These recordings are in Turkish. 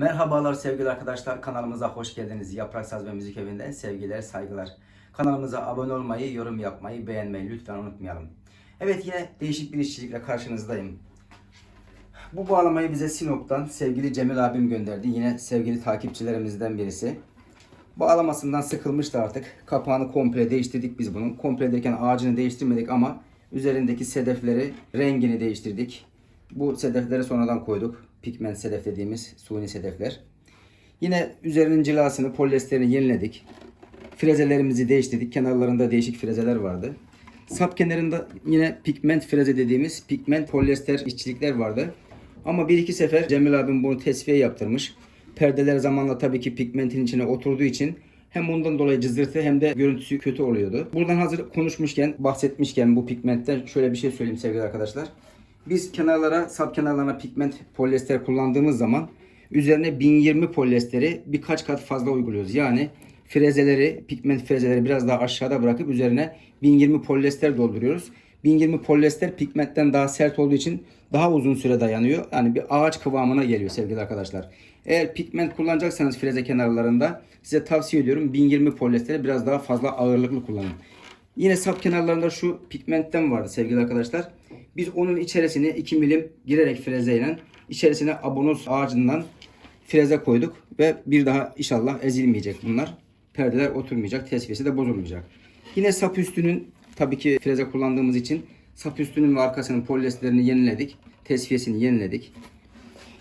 Merhabalar sevgili arkadaşlar kanalımıza hoş geldiniz. Yaprak Saz ve Müzik Evi'nden sevgiler saygılar. Kanalımıza abone olmayı, yorum yapmayı, beğenmeyi lütfen unutmayalım. Evet yine değişik bir işçilikle karşınızdayım. Bu bağlamayı bize Sinop'tan sevgili Cemil abim gönderdi. Yine sevgili takipçilerimizden birisi. Bağlamasından sıkılmıştı artık. Kapağını komple değiştirdik biz bunun. Komple derken ağacını değiştirmedik ama üzerindeki sedefleri, rengini değiştirdik. Bu sedefleri sonradan koyduk. Pigment sedef dediğimiz suni sedefler. Yine üzerinin cilasını, polyesterini yeniledik. Frezelerimizi değiştirdik. Kenarlarında değişik frezeler vardı. Sap kenarında yine pigment freze dediğimiz pigment polyester işçilikler vardı. Ama bir iki sefer Cemil abim bunu tesviye yaptırmış. Perdeler zamanla tabii ki pigmentin içine oturduğu için hem ondan dolayı cızırtı hem de görüntüsü kötü oluyordu. Buradan hazır konuşmuşken, bahsetmişken bu pigmentten şöyle bir şey söyleyeyim sevgili arkadaşlar. Biz kenarlara, sap kenarlarına pigment polyester kullandığımız zaman üzerine 1020 polyesteri birkaç kat fazla uyguluyoruz. Yani frezeleri, pigment frezeleri biraz daha aşağıda bırakıp üzerine 1020 polyester dolduruyoruz. 1020 polyester pigmentten daha sert olduğu için daha uzun süre dayanıyor. Yani bir ağaç kıvamına geliyor sevgili arkadaşlar. Eğer pigment kullanacaksanız freze kenarlarında size tavsiye ediyorum 1020 polyesteri biraz daha fazla ağırlıklı kullanın. Yine sap kenarlarında şu pigmentten vardı sevgili arkadaşlar. Biz onun içerisine 2 milim girerek frezeyle içerisine abonos ağacından freze koyduk ve bir daha inşallah ezilmeyecek bunlar. Perdeler oturmayacak, tesviyesi de bozulmayacak. Yine sap üstünün tabii ki freze kullandığımız için sap üstünün ve arkasının polyesterini yeniledik. Tesviyesini yeniledik.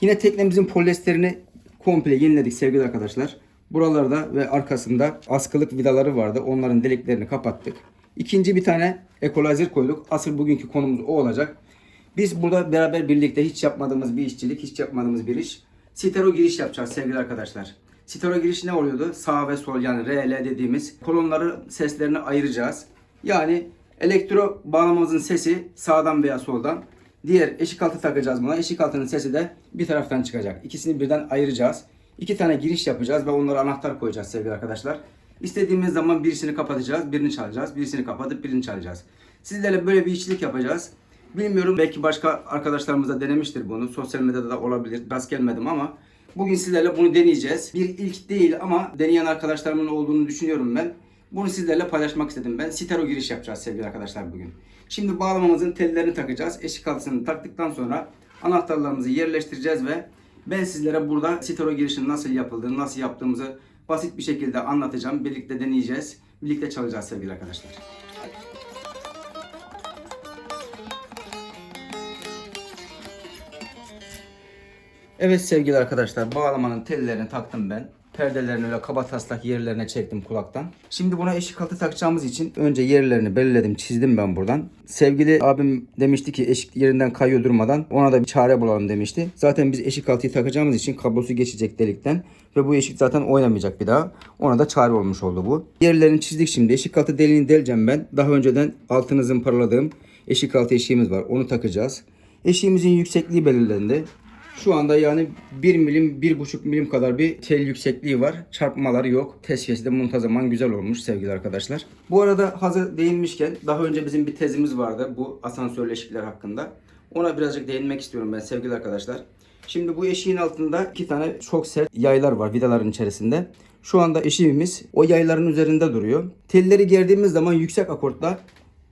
Yine teknemizin polyesterini komple yeniledik sevgili arkadaşlar. Buralarda ve arkasında askılık vidaları vardı. Onların deliklerini kapattık. İkinci bir tane equalizer koyduk. Asıl bugünkü konumuz o olacak. Biz burada beraber birlikte hiç yapmadığımız bir işçilik, hiç yapmadığımız bir iş. Stereo giriş yapacağız sevgili arkadaşlar. Stereo giriş ne oluyordu? Sağ ve sol yani RL dediğimiz kolonları seslerini ayıracağız. Yani elektro bağlamamızın sesi sağdan veya soldan. Diğer eşik altı takacağız buna. Eşik altının sesi de bir taraftan çıkacak. İkisini birden ayıracağız. İki tane giriş yapacağız ve onlara anahtar koyacağız sevgili arkadaşlar. İstediğimiz zaman birisini kapatacağız, birini çalacağız. Birisini kapatıp birini çalacağız. Sizlerle böyle bir işçilik yapacağız. Bilmiyorum belki başka arkadaşlarımız da denemiştir bunu. Sosyal medyada da olabilir. Rast gelmedim ama bugün sizlerle bunu deneyeceğiz. Bir ilk değil ama deneyen arkadaşlarımın olduğunu düşünüyorum ben. Bunu sizlerle paylaşmak istedim ben. Stereo giriş yapacağız sevgili arkadaşlar bugün. Şimdi bağlamamızın tellerini takacağız. Eşik altısını taktıktan sonra anahtarlarımızı yerleştireceğiz ve ben sizlere burada stereo girişin nasıl yapıldığını, nasıl yaptığımızı basit bir şekilde anlatacağım. Birlikte deneyeceğiz. Birlikte çalacağız sevgili arkadaşlar. Evet sevgili arkadaşlar bağlamanın tellerini taktım ben. Perdelerini öyle kaba taslak yerlerine çektim kulaktan. Şimdi buna eşik altı takacağımız için önce yerlerini belirledim çizdim ben buradan. Sevgili abim demişti ki eşik yerinden kayıyor durmadan ona da bir çare bulalım demişti. Zaten biz eşik altıyı takacağımız için kablosu geçecek delikten ve bu eşik zaten oynamayacak bir daha. Ona da çare olmuş oldu bu. Yerlerini çizdik şimdi. Eşik altı deliğini deleceğim ben. Daha önceden altını zımparaladığım eşik altı eşiğimiz var. Onu takacağız. Eşiğimizin yüksekliği belirlendi. Şu anda yani 1 milim 1,5 milim kadar bir tel yüksekliği var. Çarpmaları yok. Tesviyesi de muntazaman güzel olmuş sevgili arkadaşlar. Bu arada hazır değinmişken daha önce bizim bir tezimiz vardı bu asansörleşikler hakkında. Ona birazcık değinmek istiyorum ben sevgili arkadaşlar. Şimdi bu eşiğin altında iki tane çok sert yaylar var vidaların içerisinde. Şu anda eşiğimiz o yayların üzerinde duruyor. Telleri gerdiğimiz zaman yüksek akortla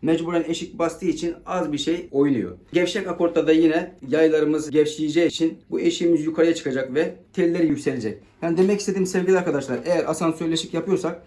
mecburen eşik bastığı için az bir şey oynuyor. Gevşek akortta da yine yaylarımız gevşeyeceği için bu eşiğimiz yukarıya çıkacak ve telleri yükselecek. Yani demek istediğim sevgili arkadaşlar eğer asansörle eşik yapıyorsak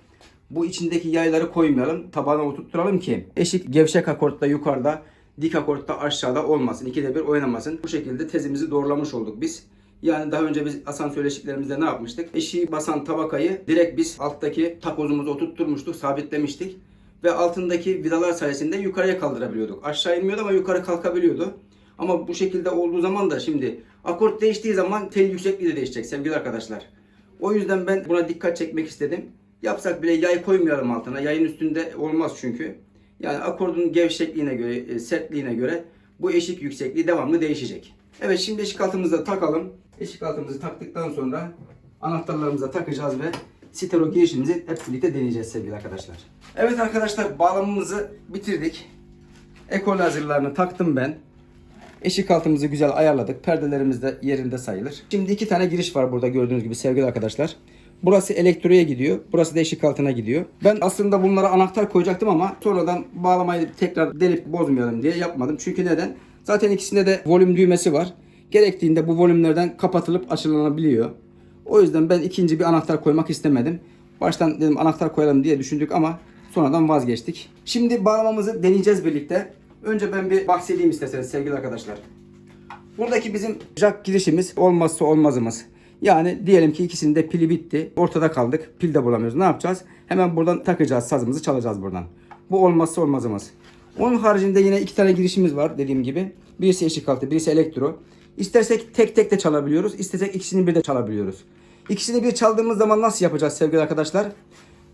bu içindeki yayları koymayalım. Tabana oturtturalım ki eşik gevşek akortta yukarıda dik akortta aşağıda olmasın. İkide bir oynamasın. Bu şekilde tezimizi doğrulamış olduk biz. Yani daha önce biz asansör eşiklerimizde ne yapmıştık? Eşiği basan tabakayı direkt biz alttaki takozumuza oturtturmuştuk, sabitlemiştik ve altındaki vidalar sayesinde yukarıya kaldırabiliyorduk. Aşağı inmiyordu ama yukarı kalkabiliyordu. Ama bu şekilde olduğu zaman da şimdi akort değiştiği zaman tel yüksekliği de değişecek sevgili arkadaşlar. O yüzden ben buna dikkat çekmek istedim. Yapsak bile yay koymayalım altına. Yayın üstünde olmaz çünkü. Yani akordun gevşekliğine göre, e, sertliğine göre bu eşik yüksekliği devamlı değişecek. Evet şimdi eşik altımızı takalım. Eşik altımızı taktıktan sonra anahtarlarımıza takacağız ve stereo girişimizi hep birlikte deneyeceğiz sevgili arkadaşlar. Evet arkadaşlar bağlamamızı bitirdik. Ekol hazırlarını taktım ben. Eşik altımızı güzel ayarladık. Perdelerimiz de yerinde sayılır. Şimdi iki tane giriş var burada gördüğünüz gibi sevgili arkadaşlar. Burası elektroya gidiyor. Burası da eşik altına gidiyor. Ben aslında bunlara anahtar koyacaktım ama sonradan bağlamayı tekrar delip bozmayalım diye yapmadım. Çünkü neden? Zaten ikisinde de volüm düğmesi var. Gerektiğinde bu volümlerden kapatılıp açılabiliyor. O yüzden ben ikinci bir anahtar koymak istemedim. Baştan dedim anahtar koyalım diye düşündük ama sonradan vazgeçtik. Şimdi bağlamamızı deneyeceğiz birlikte. Önce ben bir bahsedeyim isterseniz sevgili arkadaşlar. Buradaki bizim jack girişimiz olmazsa olmazımız. Yani diyelim ki ikisinin de pili bitti. Ortada kaldık. Pil de bulamıyoruz. Ne yapacağız? Hemen buradan takacağız sazımızı çalacağız buradan. Bu olmazsa olmazımız. Onun haricinde yine iki tane girişimiz var dediğim gibi. Birisi eşik altı, birisi elektro. İstersek tek tek de çalabiliyoruz. İstersek ikisini bir de çalabiliyoruz. İkisini bir çaldığımız zaman nasıl yapacağız sevgili arkadaşlar?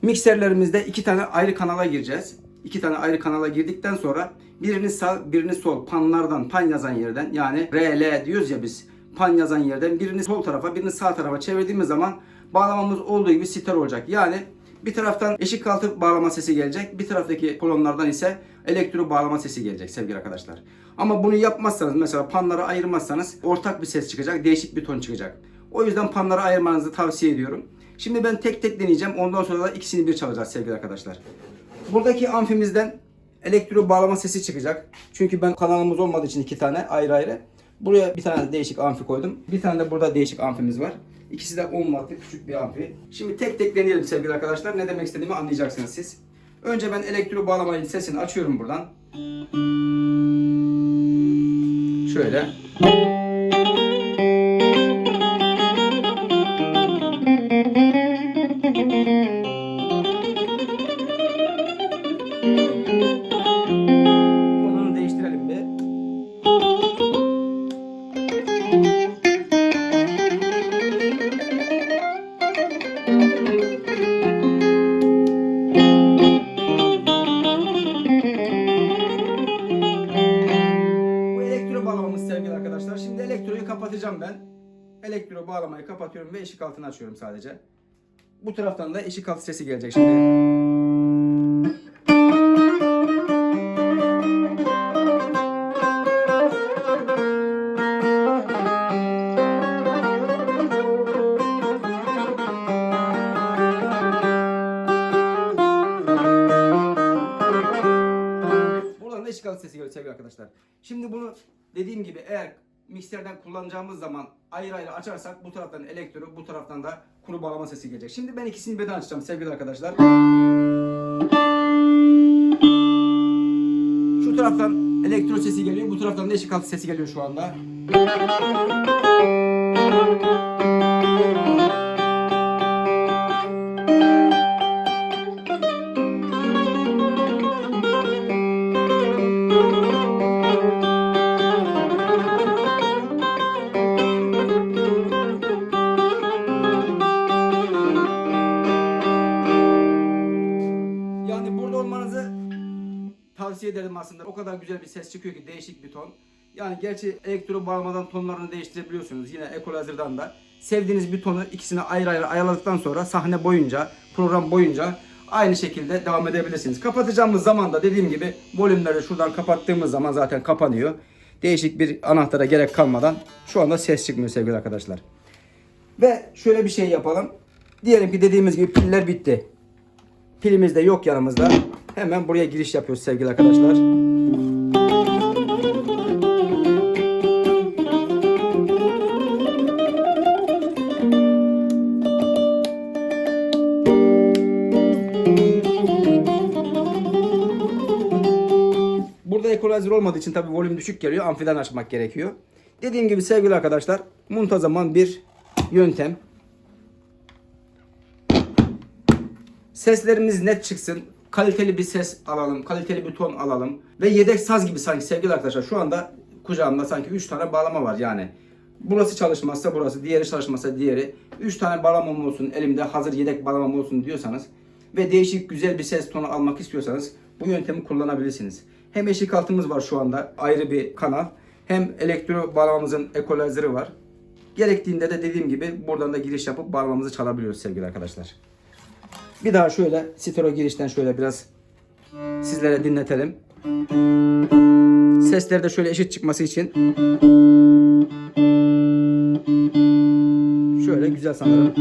Mikserlerimizde iki tane ayrı kanala gireceğiz. İki tane ayrı kanala girdikten sonra birini sağ birini sol panlardan pan yazan yerden yani RL diyoruz ya biz pan yazan yerden birini sol tarafa birini sağ tarafa çevirdiğimiz zaman bağlamamız olduğu gibi ster olacak. Yani bir taraftan eşik altı bağlama sesi gelecek. Bir taraftaki kolonlardan ise elektro bağlama sesi gelecek sevgili arkadaşlar. Ama bunu yapmazsanız mesela panları ayırmazsanız ortak bir ses çıkacak. Değişik bir ton çıkacak. O yüzden panları ayırmanızı tavsiye ediyorum. Şimdi ben tek tek deneyeceğim. Ondan sonra da ikisini bir çalacağız sevgili arkadaşlar. Buradaki amfimizden elektro bağlama sesi çıkacak. Çünkü ben kanalımız olmadığı için iki tane ayrı ayrı. Buraya bir tane değişik amfi koydum. Bir tane de burada değişik amfimiz var. İkisi de 10 wattlık küçük bir amfi. Şimdi tek tek deneyelim sevgili arkadaşlar. Ne demek istediğimi anlayacaksınız siz. Önce ben elektro bağlamayı sesini açıyorum buradan. Şöyle. Kapatıyorum ve eşik altını açıyorum sadece. Bu taraftan da eşik altı sesi gelecek şimdi. Buradan da eşik altı sesi geliyor sevgili arkadaşlar. Şimdi bunu dediğim gibi eğer mikserden kullanacağımız zaman ayrı ayrı açarsak bu taraftan elektro bu taraftan da kuru bağlama sesi gelecek. Şimdi ben ikisini birden açacağım sevgili arkadaşlar. Şu taraftan elektro sesi geliyor bu taraftan da eşik altı sesi geliyor şu anda. Aslında. O kadar güzel bir ses çıkıyor ki değişik bir ton. Yani gerçi elektro bağlamadan tonlarını değiştirebiliyorsunuz. Yine equalizer'dan da. Sevdiğiniz bir tonu ikisini ayrı ayrı ayarladıktan sonra sahne boyunca, program boyunca aynı şekilde devam edebilirsiniz. Kapatacağımız zaman da dediğim gibi volümleri şuradan kapattığımız zaman zaten kapanıyor. Değişik bir anahtara gerek kalmadan şu anda ses çıkmıyor sevgili arkadaşlar. Ve şöyle bir şey yapalım. Diyelim ki dediğimiz gibi piller bitti. Pilimiz de yok yanımızda. Hemen buraya giriş yapıyoruz sevgili arkadaşlar. Burada equalizer olmadığı için tabii volüm düşük geliyor. Amfiden açmak gerekiyor. Dediğim gibi sevgili arkadaşlar muntazaman bir yöntem. Seslerimiz net çıksın. Kaliteli bir ses alalım. Kaliteli bir ton alalım. Ve yedek saz gibi sanki sevgili arkadaşlar. Şu anda kucağımda sanki 3 tane bağlama var yani. Burası çalışmazsa burası, diğeri çalışmazsa diğeri. 3 tane bağlamam olsun, elimde hazır yedek bağlamam olsun diyorsanız ve değişik güzel bir ses tonu almak istiyorsanız bu yöntemi kullanabilirsiniz. Hem eşik altımız var şu anda ayrı bir kanal. Hem elektro bağlamamızın equalizer'ı var. Gerektiğinde de dediğim gibi buradan da giriş yapıp bağlamamızı çalabiliyoruz sevgili arkadaşlar. Bir daha şöyle stereo girişten şöyle biraz sizlere dinletelim. Sesleri de şöyle eşit çıkması için. Şöyle güzel sanırım.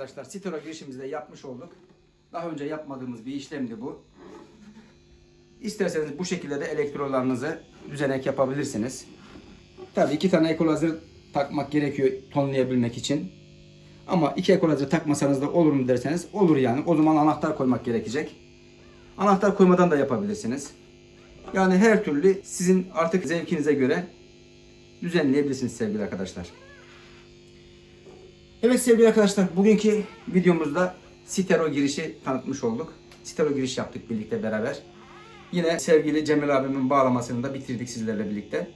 Arkadaşlar, Stero girişimizde yapmış olduk. Daha önce yapmadığımız bir işlemdi bu. İsterseniz bu şekilde de elektrolarınızı düzenek yapabilirsiniz. Tabii iki tane ekolazer takmak gerekiyor tonlayabilmek için. Ama iki ekolazer takmasanız da olur mu derseniz olur yani. O zaman anahtar koymak gerekecek. Anahtar koymadan da yapabilirsiniz. Yani her türlü sizin artık zevkinize göre düzenleyebilirsiniz sevgili arkadaşlar. Evet sevgili arkadaşlar bugünkü videomuzda Sitero girişi tanıtmış olduk. Sitero giriş yaptık birlikte beraber. Yine sevgili Cemil abimin bağlamasını da bitirdik sizlerle birlikte.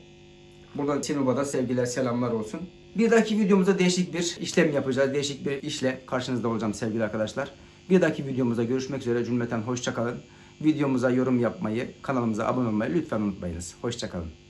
Buradan Sinuba'da sevgiler selamlar olsun. Bir dahaki videomuzda değişik bir işlem yapacağız. Değişik bir işle karşınızda olacağım sevgili arkadaşlar. Bir dahaki videomuzda görüşmek üzere cümleten hoşçakalın. Videomuza yorum yapmayı, kanalımıza abone olmayı lütfen unutmayınız. Hoşçakalın.